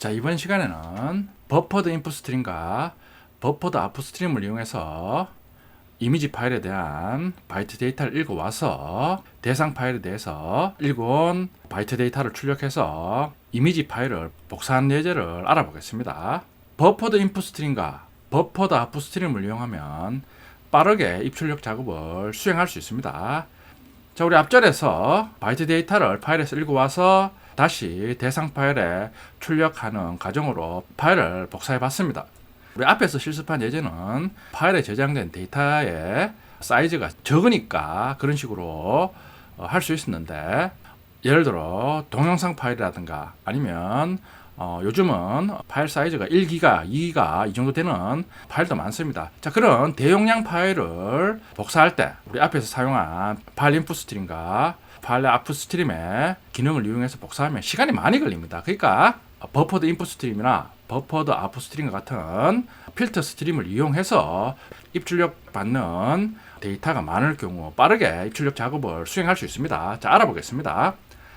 자, 이번 시간에는 버퍼드 인풋 스트림과 버퍼드 아웃풋 스트림을 이용해서 이미지 파일에 대한 바이트 데이터를 읽어와서 대상 파일에 대해서 읽어온 바이트 데이터를 출력해서 이미지 파일을 복사한 예제를 알아보겠습니다. 버퍼드 인풋 스트림과 버퍼드 아웃풋 스트림을 이용하면 빠르게 입출력 작업을 수행할 수 있습니다. 자, 우리 앞절에서 바이트 데이터를 파일에서 읽어와서 다시 대상 파일에 출력하는 과정으로 파일을 복사해 봤습니다. 우리 앞에서 실습한 예제는 파일에 저장된 데이터의 사이즈가 적으니까 그런 식으로 어, 할수 있었는데 예를 들어 동영상 파일이라든가 아니면 어, 요즘은 파일 사이즈가 1기가, 2기가 이 정도 되는 파일도 많습니다. 자, 그런 대용량 파일을 복사할 때 우리 앞에서 사용한 파일 인풋 스트림과 파일 아웃풋 스트림의 기능을 이용해서 복사하면 시간이 많이 걸립니다. 그러니까 버퍼드 인풋 스트림이나 버퍼드 아웃풋 스트림과 같은 필터 스트림을 이용해서 입출력 받는 데이터가 많을 경우 빠르게 입출력 작업을 수행할 수 있습니다. 자, 알아보겠습니다.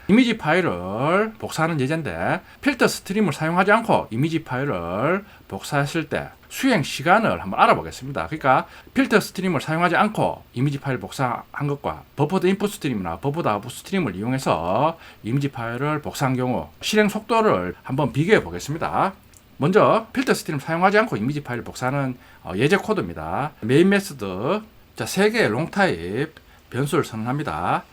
이미지 파일을 복사하는 예제인데 필터 스트림을 사용하지 않고 이미지 파일을 복사했을 때 수행 시간을 한번 알아보겠습니다. 그러니까 필터 스트림을 사용하지 않고 이미지 파일 복사한 것과 버퍼드 인풋 스트림이나 버퍼드 아웃풋 스트림을 이용해서 이미지 파일을 복사한 경우 실행 속도를 한번 비교해 보겠습니다. 먼저 필터 스트림 사용하지 않고 이미지 파일을 복사하는 어, 예제 코드입니다. 메인 메소드 자, 세 개의 롱 타입 변수를 선언합니다.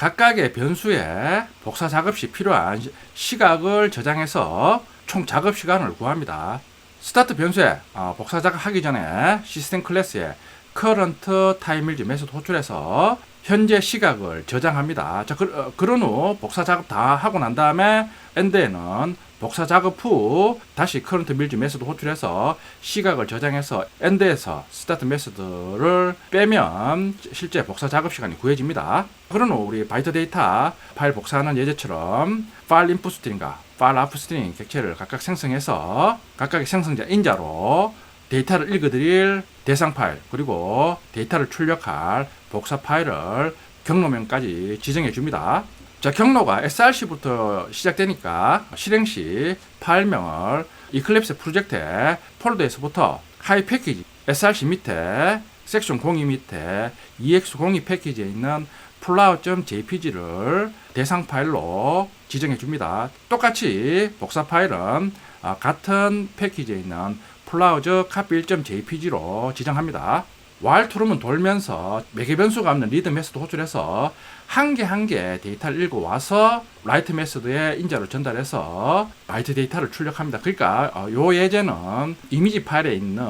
각각의 변수에 복사 작업 시 필요한 시각을 저장해서 총 작업 시간을 구합니다. 스타트 변수에 어, 복사 작업하기 전에 시스템 클래스에 current time 일지 메소드 호출해서 현재 시각을 저장합니다. 자, 그, 어, 그런 후 복사 작업 다 하고 난 다음에 엔드에는 복사 작업 후 다시 current 밀지 메소드 호출해서 시각을 저장해서 엔드에서 스타트 메소드를 빼면 실제 복사 작업 시간이 구해집니다. 그런 후 우리 바이트 데이터 파일 복사하는 예제처럼 파일 인풋 스트링과 파일 아웃풋 스트링 객체를 각각 생성해서 각각의 생성자 인자로 데이터를 읽어드릴 대상 파일 그리고 데이터를 출력할 복사 파일을 경로명까지 지정해 줍니다. 자, 경로가 src부터 시작되니까 실행 시 파일명을 이클립스 프로젝트의 폴더에서부터 하이 패키지 src 밑에 섹션 02 밑에 ex02 패키지에 있는 flower.jpg를 대상 파일로 지정해 줍니다. 똑같이 복사 파일은 아, 같은 패키지에 있는 플라우즈 카피 1.jpg로 지정합니다. True는 돌면서 매개 변수가 없는 리드 메소드 호출해서 한 개 한 개 데이터를 읽어 와서 라이트 메소드에 인자로 전달해서 바이트 데이터를 출력합니다. 그러니까 어, 요 예제는 이미지 파일에 있는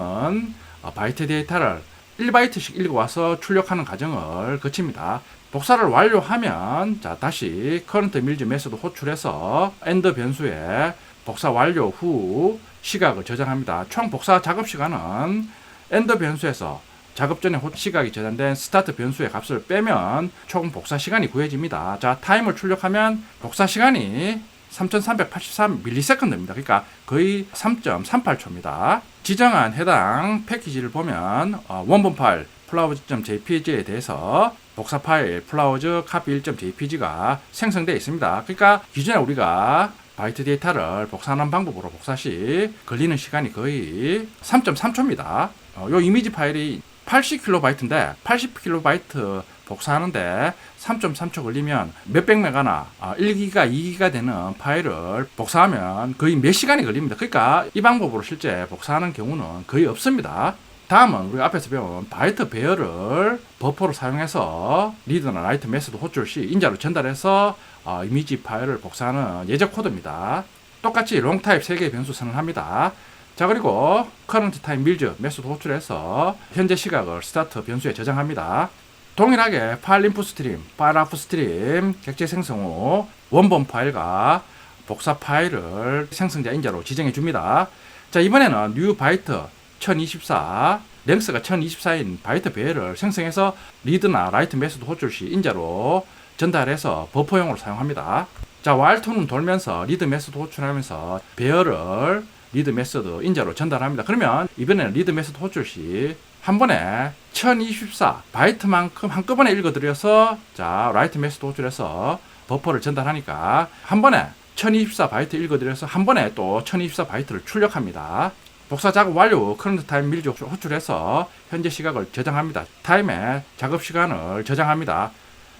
어, 바이트 데이터를 1바이트씩 읽어 와서 출력하는 과정을 거칩니다. 복사를 완료하면 자 다시 current 밀즈 메소드 호출해서 end 변수에 복사 완료 후 시각을 저장합니다. 총 복사 작업 시간은 end 변수에서 작업 전에 시각이 저장된 스타트 변수의 값을 빼면 총 복사 시간이 구해집니다. 자, 타임을 출력하면 복사 시간이 3383ms입니다. 그러니까 거의 3.38초입니다. 지정한 해당 패키지를 보면 어, 원본 파일 플라워즈.jpg에 대해서 복사 파일 플라워즈 카피 1.jpg가 생성되어 있습니다. 그러니까 기존에 우리가 바이트 데이터를 복사하는 방법으로 복사 시 걸리는 시간이 거의 3.3초입니다. 어, 요 이미지 파일이 80kB인데 80kB 복사하는데 3.3초 걸리면 몇백 메가나 1기가 2기가 되는 파일을 복사하면 거의 몇 시간이 걸립니다. 그러니까 이 방법으로 실제 복사하는 경우는 거의 없습니다. 다음은 우리가 앞에서 배운 바이트 배열을 버퍼로 사용해서 리드나 라이트 메소드 호출 시 인자로 전달해서 어, 이미지 파일을 복사하는 예제 코드입니다. 똑같이 롱 타입 3개의 변수 선언합니다. 자 그리고 current time 밀즈 메소드 호출해서 현재 시각을 스타트 변수에 저장합니다. 동일하게 파일 인풋 스트림, 파일 아웃풋 스트림 객체 생성 후 원본 파일과 복사 파일을 생성자 인자로 지정해 줍니다. 자 이번에는 new 바이트 1024 랭스가 1024인 바이트 배열을 생성해서 리드나 라이트 메소드 호출 시 인자로 전달해서 버퍼용으로 사용합니다. 자 while2는 돌면서 리드 메소드 호출하면서 배열을 리드 메소드 인자로 전달합니다. 그러면 이번에는 리드 메소드 호출 시 한 번에 1024 바이트만큼 한꺼번에 읽어드려서 자 라이트 메소드 호출해서 버퍼를 전달하니까 한 번에 1024 바이트 읽어드려서 한 번에 또1024 바이트를 출력합니다. 복사 작업 완료 후 커런트 타임 밀즈 호출해서 현재 시각을 저장합니다. 타임에 작업 시간을 저장합니다.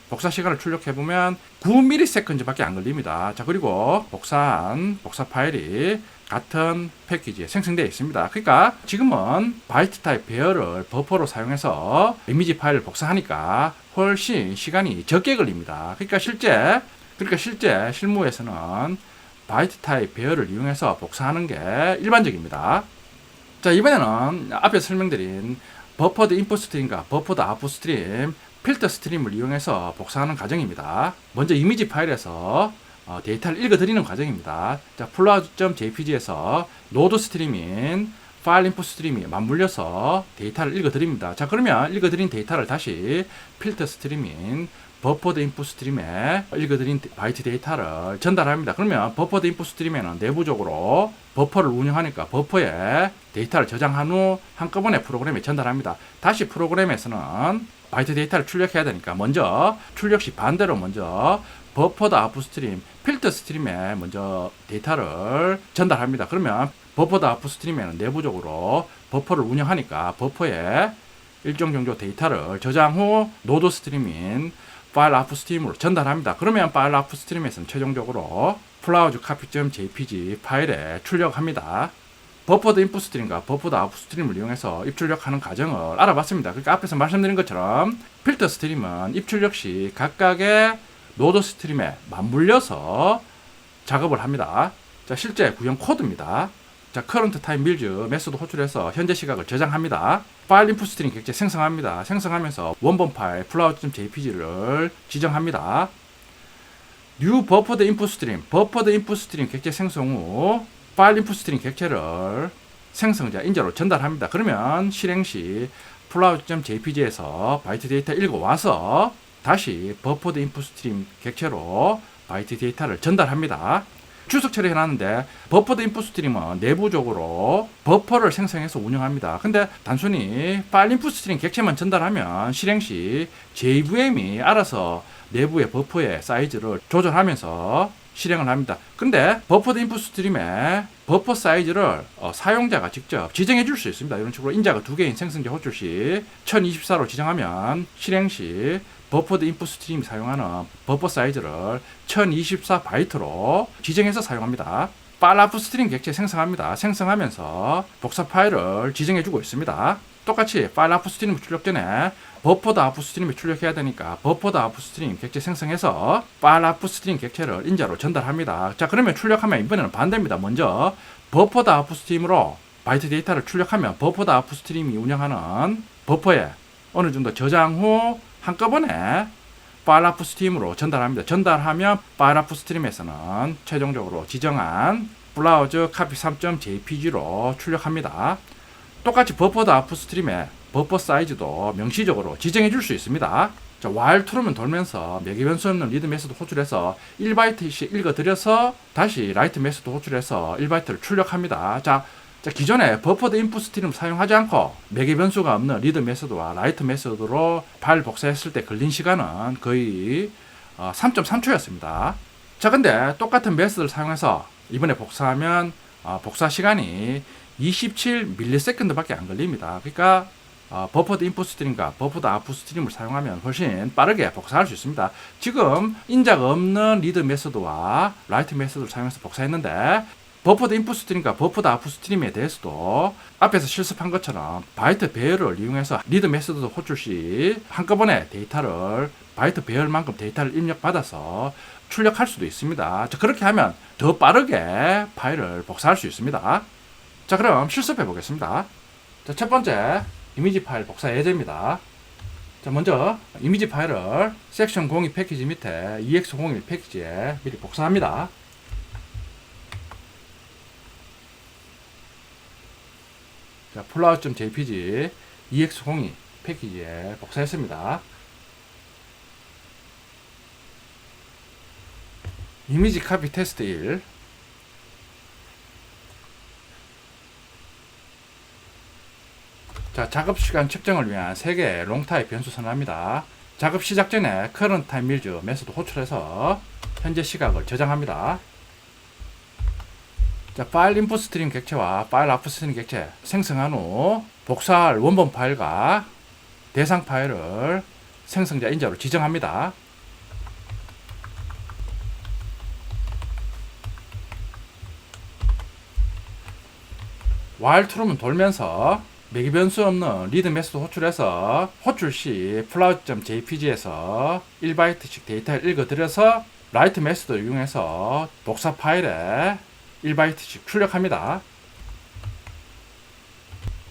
복사 시간을 출력해 보면 9ms밖에 안 걸립니다. 자 그리고 복사한 복사 파일이 같은 패키지에 생성되어 있습니다. 그러니까 지금은 바이트 타입 배열을 버퍼로 사용해서 이미지 파일을 복사하니까 훨씬 시간이 적게 걸립니다. 그러니까 실제 그러니까 실제 실무에서는 바이트 타입 배열을 이용해서 복사하는 게 일반적입니다. 자 이번에는 앞에 설명드린 버퍼드 인풋 스트림과 버퍼드 아웃풋 스트림 필터 스트림을 이용해서 복사하는 과정입니다. 먼저 이미지 파일에서 어, 데이터를 읽어드리는 과정입니다. 자, 플라우.jpg에서 노드 스트림인 파일 인풋 스트림이 맞물려서 데이터를 읽어드립니다. 자, 그러면 읽어드린 데이터를 다시 필터 스트림인 버퍼드 인풋 스트림에 읽어드린 바이트 데이터를 전달합니다. 그러면 버퍼드 인풋 스트림에는 내부적으로 버퍼를 운영하니까 버퍼에 데이터를 저장한 후 한꺼번에 프로그램에 전달합니다. 다시 프로그램에서는 바이트 데이터를 출력해야 되니까 먼저 출력 시 반대로 먼저 버퍼드 아웃풋 스트림, 필터 스트림에 먼저 데이터를 전달합니다. 그러면 버퍼드 아웃풋 스트림에는 내부적으로 버퍼를 운영하니까 버퍼에 일정 정도 데이터를 저장 후 노드 스트림인 파일 아웃풋 스트림으로 전달합니다. 그러면 파일 아웃풋 스트림에서는 최종적으로 플라우즈 카피.jpg 파일에 출력합니다. 버퍼드 인풋 스트림과 버퍼드 아웃풋 스트림을 이용해서 입출력하는 과정을 알아봤습니다. 그러니까 앞에서 말씀드린 것처럼 필터 스트림은 입출력 시 각각의 노드 스트림에 맞물려서 작업을 합니다. 자, 실제 구형 코드입니다. 자, current time build 메소드 호출해서 현재 시각을 저장합니다. 파일 인풋 스트림 객체 생성합니다. 생성하면서 원본 파일 플라우드.jpg를 지정합니다. new buffered input stream, buffered input stream 객체 생성 후 파일 인풋 스트림 객체를 생성자 인자로 전달합니다. 그러면 실행 시 플라우.jpg에서 바이트 데이터 읽어와서 다시 버퍼드 인풋 스트림 객체로 바이트 데이터를 전달합니다. 추석 처리해 놨는데 버퍼드 인풋 스트림은 내부적으로 버퍼를 생성해서 운영합니다. 근데 단순히 파일 인풋 스트림 객체만 전달하면 실행 시 JVM이 알아서 내부의 버퍼의 사이즈를 조절하면서 실행을 합니다. 근데 버퍼드 인풋 스트림에 버퍼 사이즈를 어, 사용자가 직접 지정해 줄 수 있습니다. 이런 식으로 인자가 두 개인 생성자 호출 시 1024로 지정하면 실행 시 버퍼드 인풋 스트림이 사용하는 버퍼 사이즈를 1024 바이트로 지정해서 사용합니다. 아웃풋 스트림 객체 생성합니다. 생성하면서 복사 파일을 지정해 주고 있습니다. 똑같이 파일 아웃풋 스트림 출력 전에 버퍼드 아웃풋 스트림이 출력해야 되니까 버퍼드 아웃풋 스트림 객체 생성해서 파일 아웃풋 스트림 객체를 인자로 전달합니다. 자 그러면 출력하면 이번에는 반대입니다. 먼저 버퍼드 아웃풋 스트림으로 바이트 데이터를 출력하면 버퍼드 아웃풋 스트림이 운영하는 버퍼에 어느 정도 저장 후 한꺼번에 파일 아웃풋 스트림으로 전달합니다. 전달하면 파일 아웃풋 스트림에서는 최종적으로 지정한 브라우저 카피 3.jpg로 출력합니다. 똑같이 버퍼드 아웃풋 스트림에 버퍼 사이즈도 명시적으로 지정해 줄 수 있습니다. 자, while 돌면서 매개 변수 없는 리드 메소드 호출해서 1바이트씩 읽어드려서 다시 라이트 메소드 호출해서 1바이트를 출력합니다. 자, 자, 기존에 버퍼드 인풋 스트림 사용하지 않고 매개 변수가 없는 리드 메소드와 라이트 메소드로 파일 복사했을 때 걸린 시간은 거의 어, 3.3초였습니다. 자, 근데 똑같은 메소드를 사용해서 이번에 복사하면 어, 복사 시간이 27ms밖에 안 걸립니다. 그러니까 어, 버퍼드 인풋 스트림과 버퍼드 아웃풋 스트림을 사용하면 훨씬 빠르게 복사할 수 있습니다. 지금 인자가 없는 리드 메소드와 라이트 메소드를 사용해서 복사했는데 버퍼드 인풋 스트림과 버퍼드 아웃풋 스트림에 대해서도 앞에서 실습한 것처럼 바이트 배열을 이용해서 리드 메소드 호출 시 한꺼번에 데이터를 바이트 배열만큼 데이터를 입력받아서 출력할 수도 있습니다. 자, 그렇게 하면 더 빠르게 파일을 복사할 수 있습니다. 자, 그럼 실습해 보겠습니다. 자, 첫 번째 이미지 파일 복사 예제입니다. 자, 먼저 이미지 파일을 섹션 02 패키지 밑에 EX01 패키지에 미리 복사합니다. 자, 플라우.jpg EX02 패키지에 복사했습니다. 이미지 카피 테스트 1 자, 작업 시간 측정을 위한 3개의 롱타입 변수 선언합니다. 작업 시작 전에 current time measure 메소드 호출해서 현재 시각을 저장합니다. 자, 파일 인풋 스트림 객체와 파일 아웃풋 스트림 객체 생성한 후 복사할 원본 파일과 대상 파일을 생성자 인자로 지정합니다. while 돌면서 매기 변수 없는 리드 메소드 호출해서 호출 시 flout.jpg에서 1바이트씩 데이터를 읽어들여서 write 메소드를 이용해서 복사 파일에 1바이트씩 출력합니다.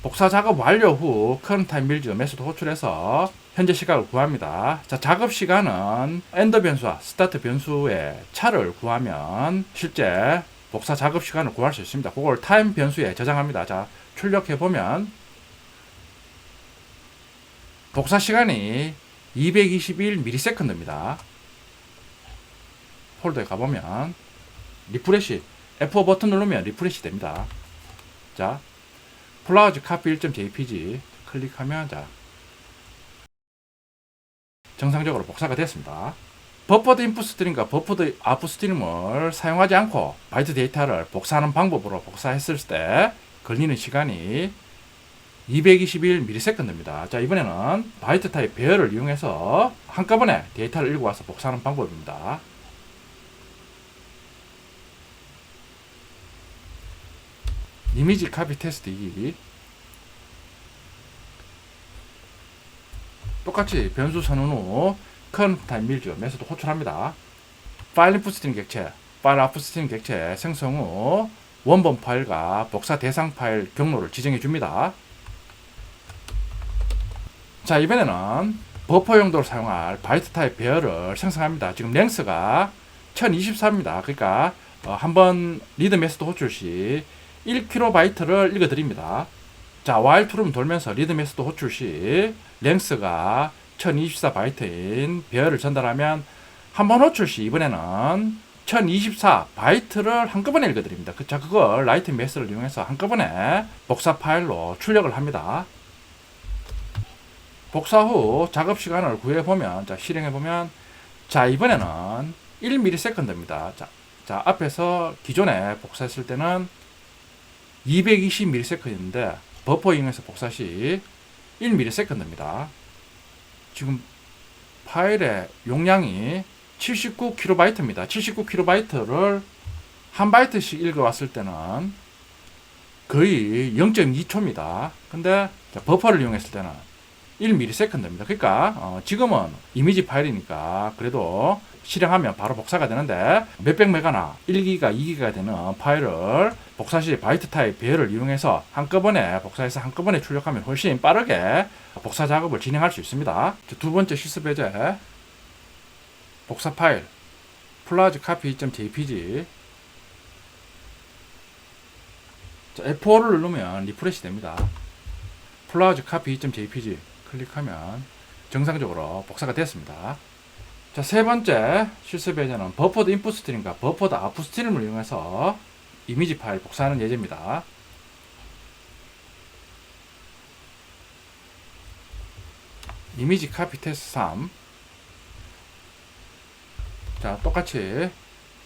복사 작업 완료 후 current time build 메소드 호출해서 현재 시각을 구합니다. 자, 작업 시간은 엔더 변수와 스타트 변수의 차를 구하면 실제 복사 작업 시간을 구할 수 있습니다. 그걸 타임 변수에 저장합니다. 자, 출력해 보면 복사 시간이 221ms입니다. 폴더에 가보면 리프레시 F4 버튼 누르면 리프레시 됩니다. 자, 플라워즈 카피 1.jpg 클릭하면 자 정상적으로 복사가 됐습니다. 버퍼드 인풋 스트림과 버퍼드 아웃풋 스트림을 사용하지 않고 바이트 데이터를 복사하는 방법으로 복사했을 때 걸리는 시간이 221ms입니다. 자, 이번에는 바이트 타입 배열을 이용해서 한꺼번에 데이터를 읽고 와서 복사하는 방법입니다. 이미지 카피 테스트 2 똑같이 변수 선언 후 current time 밀죠. 메소드 호출합니다. 파일 인풋 스트림 객체, 파일 아웃풋 스트림 객체 생성 후 원본 파일과 복사 대상 파일 경로를 지정해 줍니다. 자, 이번에는 버퍼 용도로 사용할 바이트 타입 배열을 생성합니다. 지금 랭스가 1024입니다. 그러니까 어, 한번 리드 메소드 호출 시 1kB를 읽어드립니다. 자, while true는 돌면서 리드 메소드 호출 시 랭스가 1024바이트인 배열을 전달하면 한번 호출 시 이번에는 1024 바이트를 한꺼번에 읽어드립니다. 그, 자, 그걸 라이트 메스를 이용해서 한꺼번에 복사 파일로 출력을 합니다. 복사 후 작업 시간을 구해 보면, 자, 실행해 보면, 자, 이번에는 1ms입니다. 자, 자, 앞에서 기존에 복사했을 때는 220ms인데, 버퍼 이용해서 복사 시 1ms입니다. 지금 파일의 용량이 79kb입니다. 79kb를 한 바이트씩 읽어왔을 때는 거의 0.2초입니다. 근데 버퍼를 이용했을 때는 1ms입니다. 그러니까 어, 지금은 이미지 파일이니까 그래도 실행하면 바로 복사가 되는데 몇백 메가나 1기가 2기가 되는 파일을 복사 시 바이트 타입 배열을 이용해서 한꺼번에 복사해서 한꺼번에 출력하면 훨씬 빠르게 복사 작업을 진행할 수 있습니다. 두 번째 실습 예제 복사 파일 플라즈 카피 .jpg F4를 누르면 리프레시 됩니다. 플라즈 카피 .jpg 클릭하면 정상적으로 복사가 됐습니다. 자, 세 번째 실습 예제는 버퍼드 인풋 스트림과 버퍼드 아웃풋 스트림을 이용해서 이미지 파일 복사하는 예제입니다. 이미지 카피 테스트 3 자, 똑같이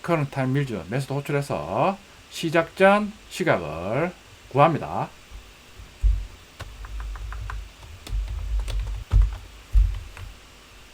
current time 밀즈 메소드 호출해서 시작 전 시각을 구합니다.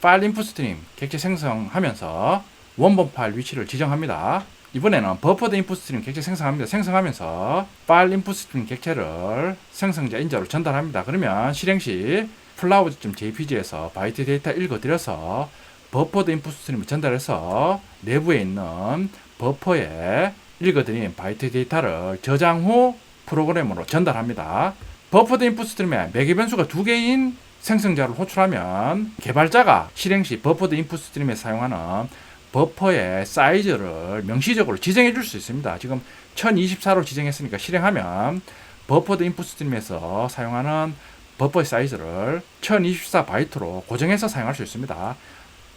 파일 인풋 스트림 객체 생성하면서 원본 파일 위치를 지정합니다. 이번에는 버퍼드 인풋 스트림 객체 생성합니다. 생성하면서 파일 인풋 스트림 객체를 생성자 인자로 전달합니다. 그러면 실행 시 플라우드.jpg에서 바이트 데이터 읽어드려서 버퍼드 인풋 스트림을 전달해서 내부에 있는 버퍼에 읽어드린 바이트 데이터를 저장 후 프로그램으로 전달합니다. 버퍼드 인풋 스트림에 매개 변수가 두 개인 생성자를 호출하면 개발자가 실행 시 버퍼드 인풋 스트림에 사용하는 버퍼의 사이즈를 명시적으로 지정해 줄 수 있습니다. 지금 1024로 지정했으니까 실행하면 버퍼드 인풋 스트림에서 사용하는 버퍼의 사이즈를 1024 바이트로 고정해서 사용할 수 있습니다.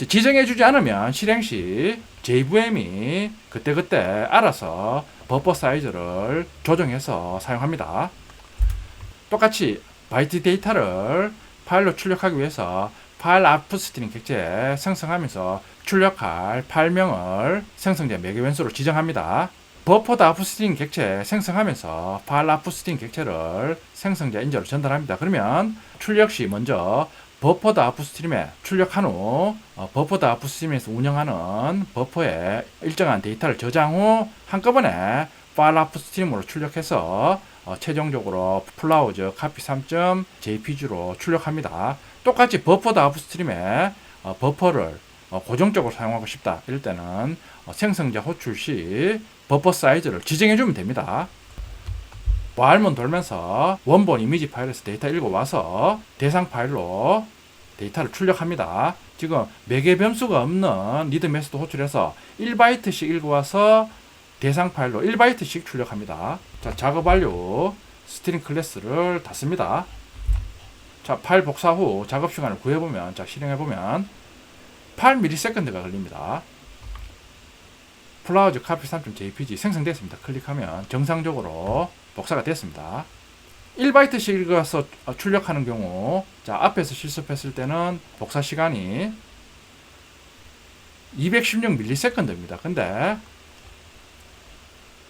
지정해 주지 않으면 실행 시 JVM이 그때그때 알아서 버퍼 사이즈를 조정해서 사용합니다. 똑같이 바이트 데이터를 파일로 출력하기 위해서 파일 아웃풋 스트링 객체 생성하면서 출력할 파일명을 생성자 매개 변수로 지정합니다. 버퍼드 아프스트링 객체 생성하면서 파일 아프스트링 객체를 생성자 인자로 전달합니다. 그러면 출력 시 먼저 버퍼드 아프스트림에 출력한 후 어, 버퍼드 아프스트림에서 운영하는 버퍼에 일정한 데이터를 저장 후 한꺼번에 파일 아프스트림으로 출력해서 어, 최종적으로 플라우저 카피 3.jpg로 출력합니다. 똑같이 버퍼드 아프스트림에 어, 버퍼를 어, 고정적으로 사용하고 싶다. 이럴 때는 어, 생성자 호출 시 버퍼 사이즈를 지정해 주면 됩니다. 와일문 돌면서 원본 이미지 파일에서 데이터 읽어와서 대상 파일로 데이터를 출력합니다. 지금 매개 변수가 없는 리드 메소드 호출해서 1바이트씩 읽어와서 대상 파일로 1바이트씩 출력합니다. 자, 작업 완료. 스트링 클래스를 닫습니다. 자, 파일 복사 후 작업 시간을 구해보면, 자, 실행해보면 8ms가 걸립니다. 플라워즈 카피 3.jpg 생성됐습니다. 클릭하면 정상적으로 복사가 됐습니다. 1바이트씩 읽어서 출력하는 경우, 자, 앞에서 실습했을 때는 복사 시간이 216ms입니다. 근데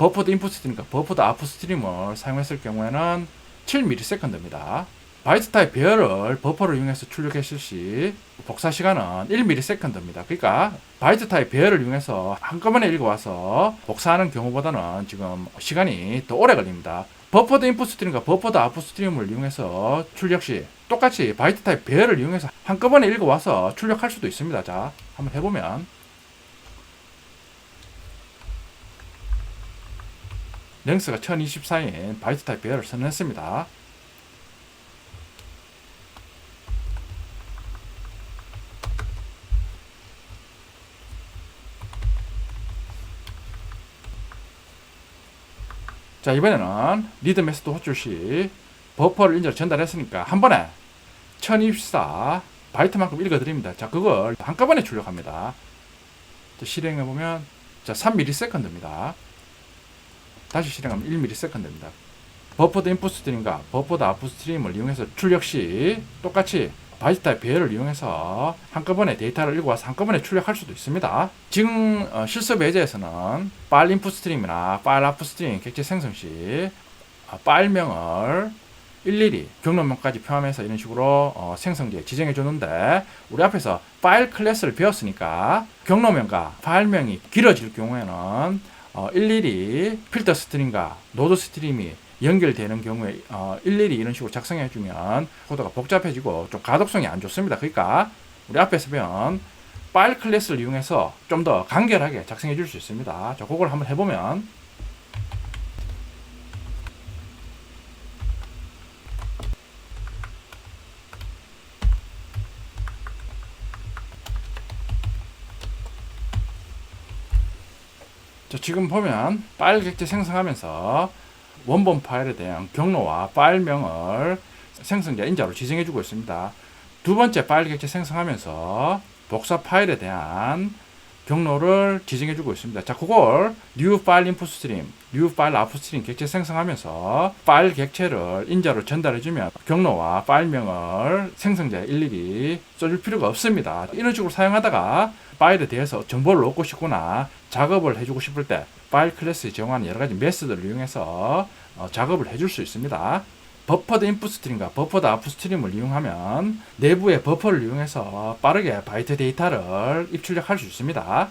버퍼드 인풋 스트림과 버퍼드 아웃풋 스트림을 사용했을 경우에는 7ms입니다. 바이트 타입 배열을 버퍼를 이용해서 출력했을 시 복사 시간은 1ms입니다. 그러니까 바이트 타입 배열을 이용해서 한꺼번에 읽어와서 복사하는 경우보다는 지금 시간이 더 오래 걸립니다. 버퍼드 인풋 스트림과 버퍼드 아웃풋 스트림을 이용해서 출력 시 똑같이 바이트 타입 배열을 이용해서 한꺼번에 읽어와서 출력할 수도 있습니다. 자, 한번 해보면 랭스가 1024인 바이트 타입 배열을 선언했습니다. 자 이번에는 리드 메소드 호출 시 버퍼를 인자로 전달했으니까 한 번에 1024 바이트만큼 읽어드립니다. 자 그걸 한꺼번에 출력합니다. 자, 실행해 보면 자 3ms입니다. 다시 실행하면 1ms입니다. 버퍼드 인풋 스트림과 버퍼드 아웃풋 스트림을 이용해서 출력 시 똑같이 바이트 타입 배열을 이용해서 한꺼번에 데이터를 읽어와서 한꺼번에 출력할 수도 있습니다. 지금 어, 실습 예제에서는 파일 인풋 스트림이나 파일 아웃풋 스트림 객체 생성 시 어, 파일명을 일일이 경로명까지 포함해서 이런 식으로 어, 생성지에 지정해 줬는데 우리 앞에서 파일 클래스를 배웠으니까 경로명과 파일명이 길어질 경우에는 어, 일일이 필터 스트림과 노드 스트림이 연결되는 경우에 어, 일일이 이런 식으로 작성해 주면 코드가 복잡해지고 좀 가독성이 안 좋습니다. 그러니까 우리 앞에서 배운 파일 클래스를 이용해서 좀 더 간결하게 작성해 줄 수 있습니다. 자, 그걸 한번 해보면 지금 보면 파일 객체 생성하면서 원본 파일에 대한 경로와 파일명을 생성자 인자로 지정해주고 있습니다. 두 번째 파일 객체 생성하면서 복사 파일에 대한 경로를 지정해주고 있습니다. 자, 그걸 new file input stream, new file output stream 객체 생성하면서 파일 객체를 인자로 전달해주면 경로와 파일명을 생성자에 일일이 써줄 필요가 없습니다. 이런 식으로 사용하다가 파일에 대해서 정보를 얻고 싶거나 작업을 해주고 싶을 때 파일 클래스에 제공하는 여러 가지 메서드를 이용해서 어, 작업을 해줄 수 있습니다. 버퍼드 인풋 스트림과 버퍼드 아웃풋 스트림을 이용하면 내부의 버퍼를 이용해서 빠르게 바이트 데이터를 입출력할 수 있습니다.